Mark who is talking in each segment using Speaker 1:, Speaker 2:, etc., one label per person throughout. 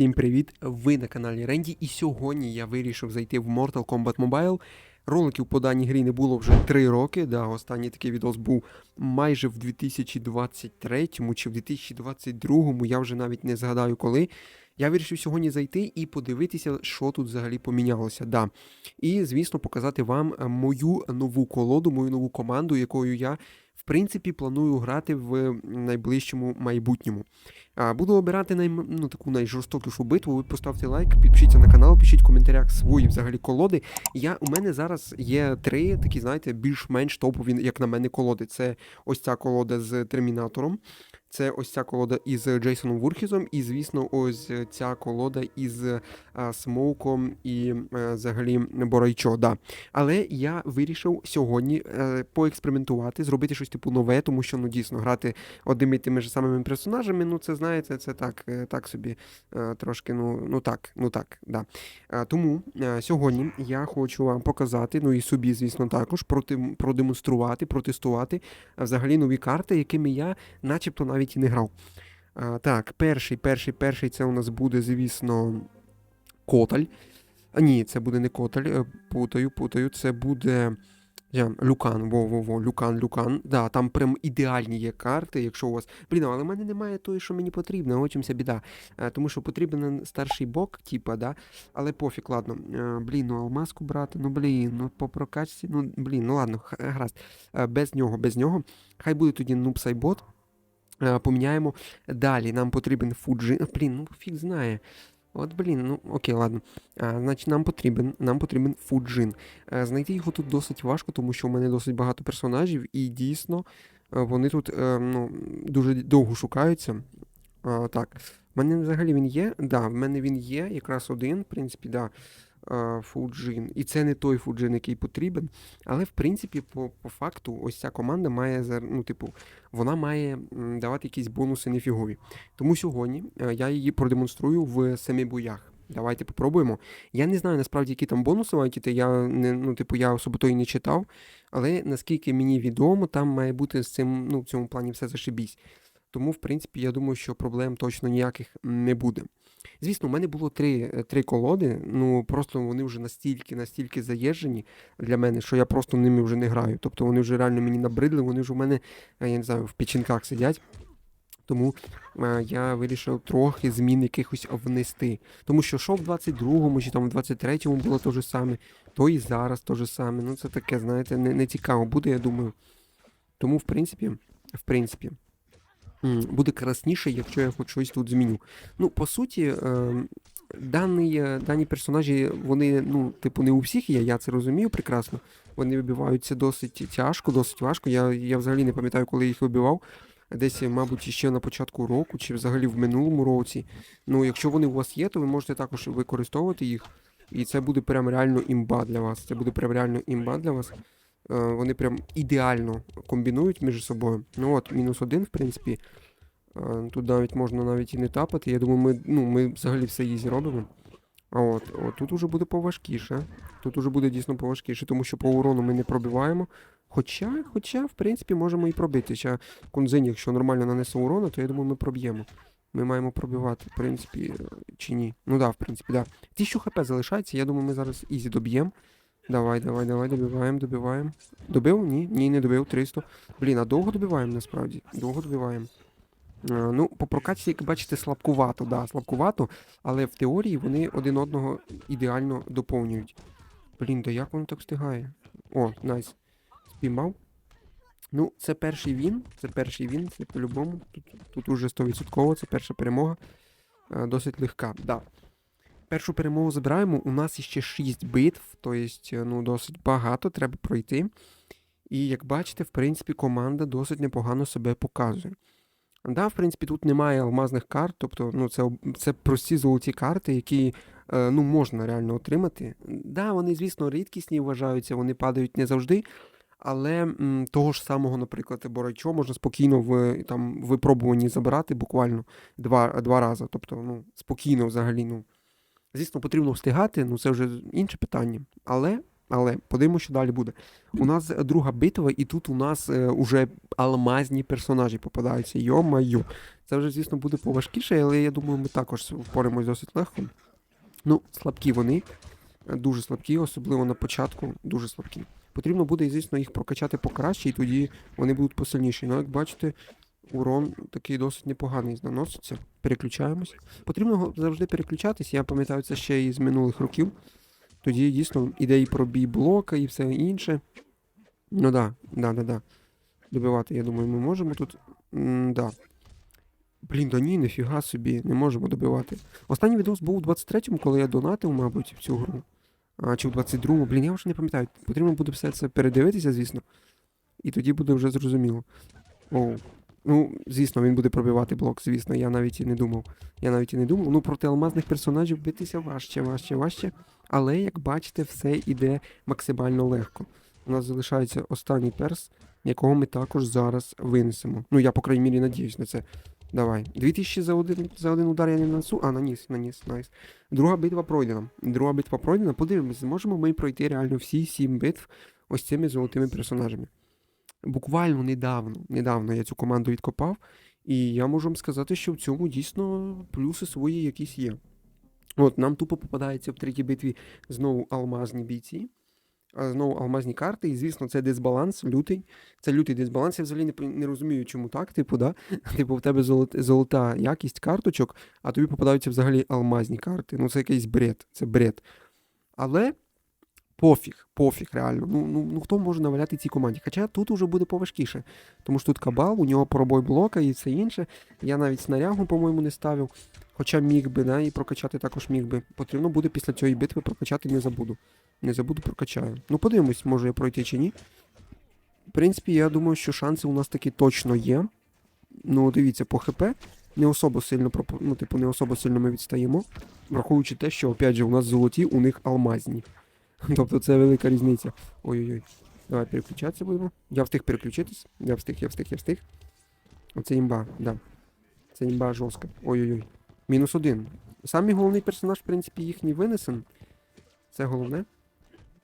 Speaker 1: Всім привіт! Ви на каналі Ренді, і сьогодні я вирішив зайти в Mortal Kombat Mobile. Роликів по даній грі не було вже 3 роки. Да, останній такий відос був майже в 2023 чи в 2022, я вже навіть не згадаю коли. Я вирішив сьогодні зайти і подивитися, що тут взагалі помінялося. Да. І, звісно, показати вам мою нову колоду, мою нову команду, якою я, принципі, планую грати в найближчому майбутньому. Буду обирати най, ну, таку найжорстокішу битву. Ви поставте лайк, підпишіться на канал, пишіть в коментарях свої взагалі колоди. Я, У мене зараз є три такі, знаєте, більш-менш топові, як на мене, колоди. Це ось ця колода з термінатором. Це ось ця колода із Джейсоном Вурхізом, і, звісно, ось ця колода із а, Смоуком і а, взагалі Борайчо. Да. Але я вирішив сьогодні а, поекспериментувати, зробити щось типу нове, тому що ну дійсно грати одними і тими ж самими персонажами, ну це знаєте, це так, е, так собі е, трошки, ну, ну так, ну так, да. Е, Тому е, сьогодні я хочу вам показати, ну і собі, звісно, також проти, продемонструвати, протестувати е, взагалі нові карти, якими я начебто навіть і не грав. А, так, перший, перший, перший це у нас буде, звісно, Коталь. А, ні, це буде не Коталь, е, путаю, путаю, це буде. Я, Люкан, во-во-во, Люкан, Люкан. Да, там прям ідеальні є карти, якщо у вас. Блін, але в мене немає тої, що мені потрібно, от чимся біда. Е, тому що потрібен старший бок, типа, да. Але пофіг, ладно. Е, блін, ну алмазку брати, ну блін, ну по прокачці, ну блін, ну ладно, гаразд. Е, без нього, без нього. Хай буде тоді нубсайбот. Е, Поміняємо. Далі нам потрібен фуджин. Блін, ну фіг знає. От, блін, ну окей, ладно. А, значить, нам потрібен, нам потрібен фуджин. Е, Знайти його тут досить важко, тому що в мене досить багато персонажів, і дійсно е, вони тут е, ну, дуже довго шукаються. А, так, в мене взагалі він є. Да, в мене він є, якраз один, в принципі, да. Е, Фуджин. І це не той фуджин, який потрібен. Але, в принципі, по, по факту, ось ця команда має ну, типу, вона має давати якісь бонуси нефігові. Тому сьогодні е, я її продемонструю в семи боях. Давайте попробуємо. Я не знаю насправді, які там бонуси мають іти. Я не ну, типу, я особо і не читав. Але наскільки мені відомо, там має бути з цим, ну, в цьому плані все зашибісь. Тому, в принципі, я думаю, що проблем точно ніяких не буде. Звісно, у мене було три, е, три колоди, ну просто вони вже настільки, настільки заїжджені для мене, що я просто ними вже не граю. Тобто вони вже реально мені набридли, вони вже у мене, е, я не знаю, в печінках сидять. Тому е, я вирішив трохи змін якихось внести. Тому що що в 22-му чи там в 23-му було те ж саме, то і зараз те ж саме. Ну це таке, знаєте, не, не цікаво буде, я думаю. Тому, в принципі, в принципі, буде красніше, якщо я хоч щось тут зміню. Ну, по суті, е, даний, е, дані персонажі, вони, ну, типу, не у всіх є, я це розумію прекрасно. Вони вибиваються досить тяжко, досить важко. Я, я взагалі не пам'ятаю, коли їх вибивав. Десь, мабуть, ще на початку року, чи взагалі в минулому році. Ну, якщо вони у вас є, то ви можете також використовувати їх. І це буде прям реально імба для вас. Це буде прям реально імба для вас. Е, вони прям ідеально комбінують між собою. Ну от, мінус один, в принципі. Е, Тут навіть можна навіть і не тапати. Я думаю, ми, ну, ми взагалі все її зробимо. А от, от тут уже буде поважкіше. Тут уже буде дійсно поважкіше, тому що по урону ми не пробиваємо. Хоча, хоча, в принципі, можемо і пробити. Ще Кунзинь, якщо нормально нанесе урону, то я думаю, ми проб'ємо. Ми маємо пробивати, в принципі, чи ні. Ну да, в принципі, да. 1000 хп залишається, я думаю, ми зараз ізі доб'ємо. Давай, давай, давай, добиваємо, добиваємо. Добив? Ні, ні, не добив, 300. Блін, а довго добиваємо насправді? Довго добиваємо. Е, Ну, по прокачці, як бачите, слабкувато, да, слабкувато, але в теорії вони один одного ідеально доповнюють. Блін, да як воно так встигає? О, найс. Спіймав. Ну, це перший він. Це перший він, це по-любому. Тут, тут уже 100%, це перша перемога. Е, Досить легка, да. Першу перемогу забираємо. У нас ще 6 битв, тобто, ну, досить багато треба пройти. І як бачите, в принципі, команда досить непогано себе показує. Да, в принципі, тут немає алмазних карт, тобто ну, це, це прості золоті карти, які е, ну, можна реально отримати. Да, вони, звісно, рідкісні вважаються, вони падають не завжди. Але м, того ж самого, наприклад, Борайчо можна спокійно в там, випробуванні забирати буквально два, два рази. Тобто, ну, спокійно взагалі. Ну. Звісно, потрібно встигати, ну це вже інше питання. Але Але подивимося, що далі буде. У нас друга битва, і тут у нас е, уже алмазні персонажі попадаються. Йо-майо. Це вже, звісно, буде поважкіше, але я думаю, ми також впораємось досить легко. Ну, слабкі вони, дуже слабкі, особливо на початку, дуже слабкі. Потрібно буде, звісно, їх прокачати покраще, і тоді вони будуть посильніші. Ну, як бачите, урон такий досить непоганий наноситься. Переключаємось. Потрібно завжди переключатись. Я пам'ятаю це ще із минулих років. Тоді дійсно іде і пробій блока, і все інше. Ну да, да, да, да. Добивати, я думаю, ми можемо тут. М, да. Блін, да ні, нифіга собі, не можемо добивати. Останній відос був у 23-му, коли я донатив, мабуть, в цю гру. А, чи в 22-му, блін, я вже не пам'ятаю. Потрібно буде все це передивитися, звісно. І тоді буде вже зрозуміло. Оу. Ну, звісно, він буде пробивати блок, звісно, я навіть і не думав. Я навіть і не думав. Ну, проти алмазних персонажів битися важче, важче, важче. Але, як бачите, все йде максимально легко. У нас залишається останній перс, якого ми також зараз винесемо. Ну, я, по крайній мірі, надіюсь на це. Давай. 2000 за один, за один удар я не нанесу. А, наніс, наніс, найс. Друга битва пройдена. Друга битва пройдена. Подивимось, зможемо ми пройти реально всі сім битв ось цими золотими персонажами. Буквально недавно, недавно я цю команду відкопав, і я можу вам сказати, що в цьому дійсно плюси свої якісь є. От, нам тупо попадається в третій битві знову алмазні бійці, знову алмазні карти, і звісно, це дисбаланс, лютий. Це лютий дисбаланс. Я взагалі не, не розумію, чому так, типу, да? Типу, в тебе золот, золота якість карточок, а тобі попадаються взагалі алмазні карти. Ну, це якийсь бред, це бред. Але пофіг, пофіг, реально. Ну, ну, ну хто може наваляти цій команді? Хоча тут уже буде поважкіше. Тому що тут кабал, у нього пробой блока і все інше. Я навіть снарягу, по-моєму, не ставив. Хоча міг би, да, і прокачати також міг би. Потрібно буде після цієї битви прокачати не забуду. Не забуду, прокачаю. Ну, подивимось, може я пройти чи ні. В принципі, я думаю, що шанси у нас таки точно є. Ну, дивіться, по ХП не особо сильно ну, типу, не особо сильно ми відстаємо. Враховуючи те, що, опять же, у нас золоті, у них алмазні. Тобто це велика різниця. Ой-ой-ой. Давай переключатися будемо. Я встиг переключитись. Я встиг, я встиг, я встиг. Оце імба, да. Це імба жорстка. Ой-ой-ой. Мінус один. Самий головний персонаж, в принципі, їхній винесен. Це головне.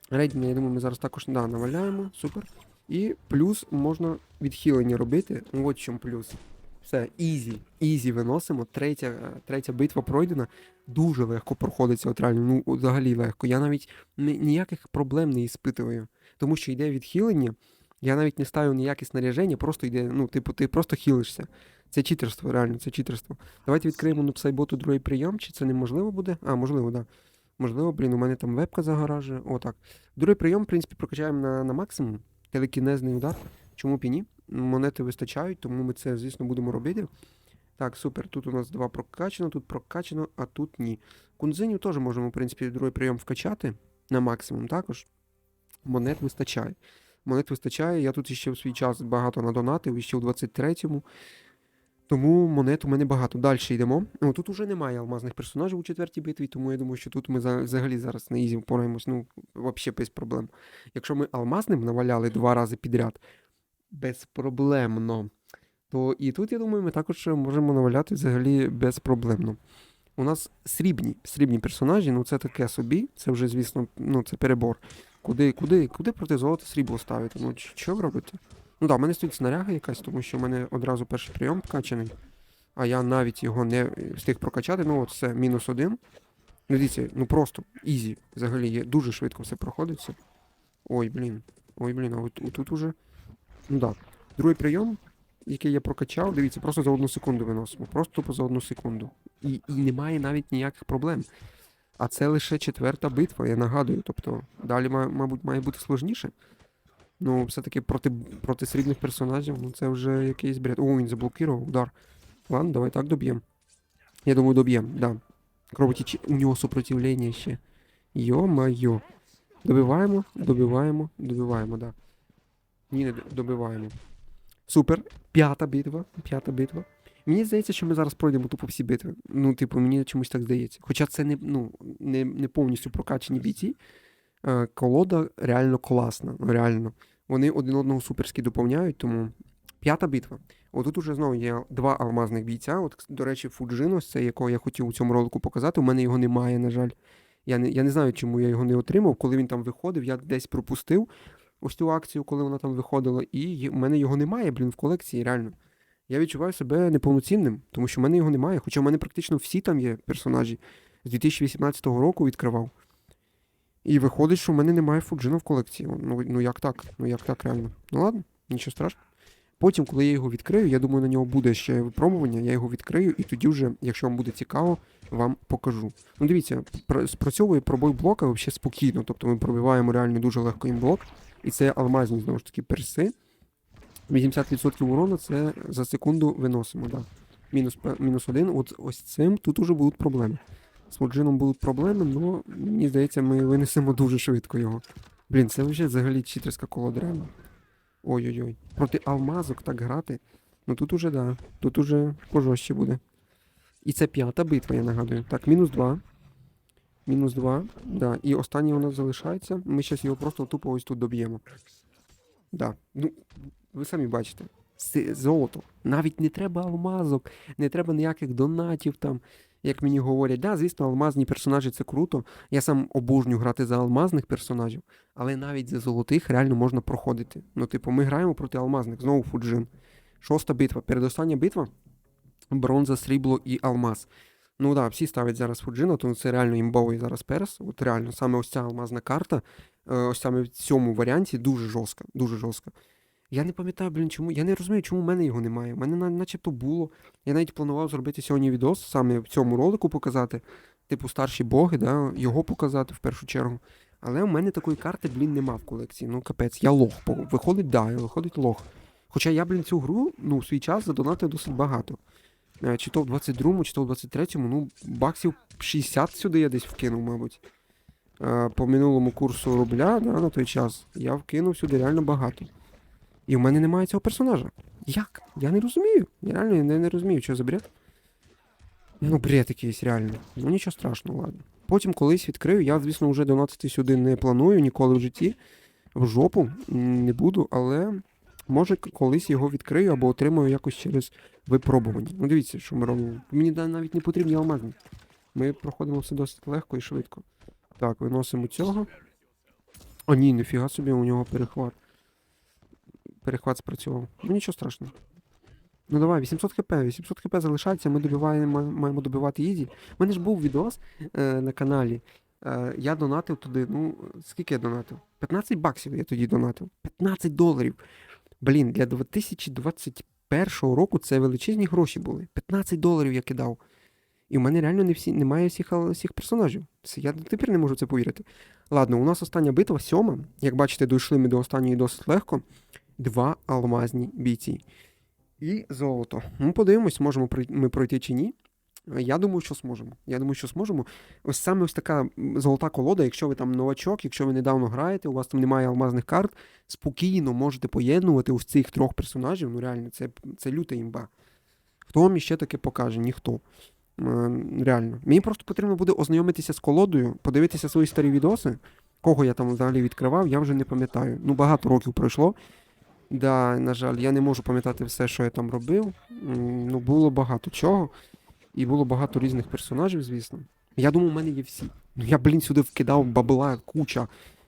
Speaker 1: Рейдінг, я думаю, ми зараз також да, наваляємо. Супер. І плюс можна відхилення робити. От чому плюс. Все, ізі, ізі виносимо. Третя, е, третя битва пройдена. Дуже легко проходиться, от реально, ну взагалі легко. Я навіть ні- ніяких проблем не іспитую. Тому що йде відхилення. Я навіть не ставлю ніяке снаряження, просто йде, ну, типу, ти просто хілишся. Це читерство, реально, це читерство. Давайте відкриємо на псайботу другий прийом, чи це неможливо буде? А, можливо, так. Да. Можливо, блін, у мене там вебка загоражує. Отак. Другий прийом, в принципі, прокачаємо на, на максимум. Телекінезний удар. Чому б і ні? Монети вистачають, тому ми це, звісно, будемо робити. Так, супер. Тут у нас два прокачано, тут прокачано, а тут ні. Кунзинів теж можемо, в принципі, другий прийом вкачати на максимум також. Монет вистачає. Монет вистачає. Я тут ще в свій час багато надонатив, ще в 23-му. Тому монет у мене багато. Далі йдемо. О, тут уже немає алмазних персонажів у четвертій битві, тому я думаю, що тут ми взагалі зараз на ізі впораємось. Ну, взагалі без проблем. Якщо ми алмазним наваляли два рази підряд, безпроблемно, то і тут, я думаю, ми також можемо наваляти взагалі безпроблемно. У нас срібні, срібні персонажі, ну це таке собі, це вже, звісно, ну це перебор. Куди, куди, куди проти золота срібло ставити? Ну, що ви робите? Ну так, в мене стоїть снаряга якась, тому що в мене одразу перший прийом вкачаний, а я навіть його не встиг прокачати. Ну от все, мінус один. Ну дивіться, ну просто ізі. Взагалі є, дуже швидко все проходиться. Ой, блін. Ой, блін, а от, тут уже. Ну так. Другий прийом, який я прокачав, дивіться, просто за одну секунду виносимо. Просто тупо за одну секунду. І, і немає навіть ніяких проблем. А це лише четверта битва, я нагадую. Тобто, далі, мабуть, має бути сложніше. Ну, все-таки проти, проти срібних персонажів, ну це вже якийсь бред. О, він заблокував удар. Ладно, давай так доб'ємо. Я думаю, доб'ємо, да. Кровотечі... У нього супротивлення ще. Йо-майо. Добиваємо, добиваємо, добиваємо, да. Ні, не добиваємо. Супер. П'ята битва. П'ята битва. Мені здається, що ми зараз пройдемо тупо всі битви. Ну, типу, мені чомусь так здається. Хоча це не, ну, не, не повністю прокачані бійці. Е, колода реально класна. ну, Реально. Вони один одного суперськи доповняють, тому. П'ята битва. Отут уже знову є два алмазних бійця. От, до речі, Фуджино, це якого я хотів у цьому ролику показати. У мене його немає, на жаль. Я не, я не знаю, чому я його не отримав. Коли він там виходив, я десь пропустив ось цю акцію, коли вона там виходила, і в мене його немає, блін, в колекції, реально. Я відчуваю себе неповноцінним, тому що в мене його немає. Хоча в мене практично всі там є персонажі. З 2018 року відкривав. І виходить, що в мене немає Фуджина в колекції. Ну, ну як так? Ну як так реально? Ну ладно, нічого страшного. Потім, коли я його відкрию, я думаю, на нього буде ще випробування, я його відкрию, і тоді вже, якщо вам буде цікаво, вам покажу. Ну дивіться, пр- спрацьовує пробой блока взагалі спокійно. Тобто ми пробиваємо реально дуже легко їм блок. І це алмазні, знову ж таки, перси. 80% урона це за секунду виносимо. Да. Мінус, мінус один. От ось цим тут уже будуть проблеми. З Моджином будуть проблеми, але мені здається, ми винесемо дуже швидко його. Блін, це вже взагалі читерська колода реально. Ой-ой-ой. Проти алмазок так грати. Ну тут уже, да. Тут уже пожорстче буде. І це п'ята битва, я нагадую. Так, мінус два. Мінус два. Да. І останній у нас залишається. Ми зараз його просто тупо ось тут доб'ємо. Да. Ну, ви самі бачите. Золото. Навіть не треба алмазок, не треба ніяких донатів там, як мені говорять. Да, звісно, алмазні персонажі це круто. Я сам обожнюю грати за алмазних персонажів, але навіть за золотих реально можна проходити. Ну, типу, ми граємо проти алмазних, знову Фуджин. Шоста битва. Передостання битва. Бронза, срібло і алмаз. Ну так, да, всі ставлять зараз Фуджина, тому це реально імбовий зараз перс. От реально, саме ось ця алмазна карта, е, ось саме в цьому варіанті дуже жорстка, дуже жорстка. Я не пам'ятаю, блін, чому. Я не розумію, чому в мене його немає. У мене начебто було. Я навіть планував зробити сьогодні відос, саме в цьому ролику показати, типу старші боги, да, його показати в першу чергу. Але у мене такої карти, блін, нема в колекції. Ну, капець, я лох. Виходить, да, виходить лох. Хоча я, блін, цю гру, ну, в свій час задонатив досить багато. Е, Чи то в 22-му, чи то в 23-му, ну, баксів 60 сюди я десь вкинув, мабуть. Е, По минулому курсу рубля, да, на той час, я вкинув сюди реально багато. І в мене немає цього персонажа. Як? Я не розумію. Я реально не, не розумію, що за бред. Ну, бред якийсь реально. Ну нічого страшного, ладно. Потім колись відкрию. Я, звісно, вже донатити сюди не планую ніколи в житті. В жопу не буду, але може колись його відкрию або отримаю якось через випробування. Ну дивіться, що ми робимо. Мені навіть не потрібні алмазні. Ми проходимо все досить легко і швидко. Так, виносимо цього. О, ні, ніфіга собі, у нього перехват. Перехват спрацював. Ну нічого страшного. Ну давай, 800 хп, 800 хп залишається, ми добиваємо, маємо добивати Ізі. У мене ж був відос е, на каналі. Е, я донатив туди, ну, скільки я донатив? 15 баксів я тоді донатив. 15 доларів. Блін, для 2021 року це величезні гроші були. 15 доларів я кидав. І в мене реально не всі, немає всіх, всіх персонажів. Це, я тепер не можу це повірити. Ладно, у нас остання битва, сьома. Як бачите, дійшли ми до останньої досить легко. Два алмазні бійці. І золото. Ну, подивимось, можемо ми пройти чи ні. Я думаю, що зможемо. Я думаю, що зможемо. Ось саме ось така золота колода, якщо ви там новачок, якщо ви недавно граєте, у вас там немає алмазних карт, спокійно можете поєднувати ось цих трьох персонажів. Ну реально, це, це люта імба. Хто вам іще таке покаже? Ніхто. Реально. Мені просто потрібно буде ознайомитися з колодою, подивитися свої старі відоси. Кого я там взагалі відкривав, я вже не пам'ятаю. Ну, багато років пройшло. Да, на жаль, я не можу пам'ятати все, що я там робив. Ну, було багато чого. І було багато різних персонажів, звісно. Я думаю, у мене є всі. Ну я, блін, сюди вкидав бабла, куча.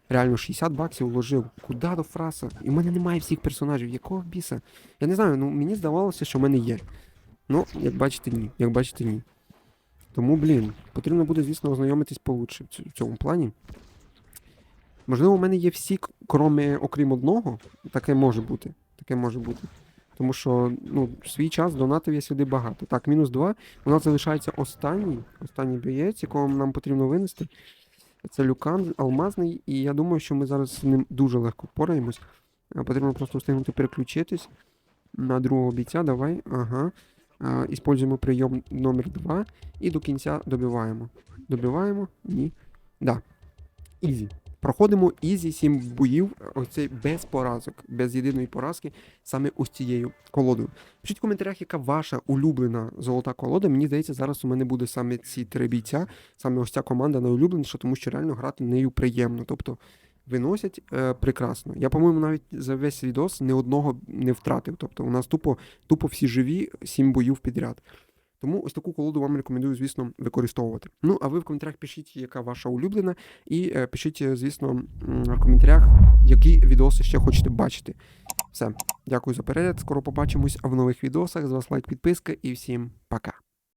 Speaker 1: Реально 60 баксів вложив. Куда до фраса? І в мене немає всіх персонажів. Якого біса? Я не знаю, ну мені здавалося, що в мене є. Ну, як бачите, ні. Як бачите, ні. Тому, блін, потрібно буде, звісно, ознайомитись получше в цьому плані. Можливо, у мене є всі, кроме, окрім одного. Таке може бути. Таке може бути. Тому що ну, в свій час донатив я сюди багато. Так, мінус 2. У нас залишається останній, останній боєць, якого нам потрібно винести. Це люкан алмазний, і я думаю, що ми зараз з ним дуже легко впораємось. Е, Потрібно просто встигнути переключитись на другого бійця. Давай. Ага. Е, Іспользуємо прийом номер 2 і до кінця добиваємо. Добиваємо? Ні. Да. Ізі. Проходимо ізі 7 боїв, оцей без поразок, без єдиної поразки, саме ось цією колодою. Пишіть в коментарях, яка ваша улюблена золота колода. Мені здається, зараз у мене буде саме ці три бійця, саме ось ця команда найулюбленіша, тому що реально грати нею приємно. Тобто виносять е, прекрасно. Я, по-моєму, навіть за весь відос ні одного не втратив. Тобто у нас тупо, тупо всі живі, сім боїв підряд. Тому ось таку колоду вам рекомендую, звісно, використовувати. Ну, а ви в коментарях пишіть, яка ваша улюблена, і е, пишіть, е, звісно, в коментарях, які відоси ще хочете бачити. Все, дякую за перегляд. Скоро побачимось в нових відосах. З вас лайк, підписка і всім пока.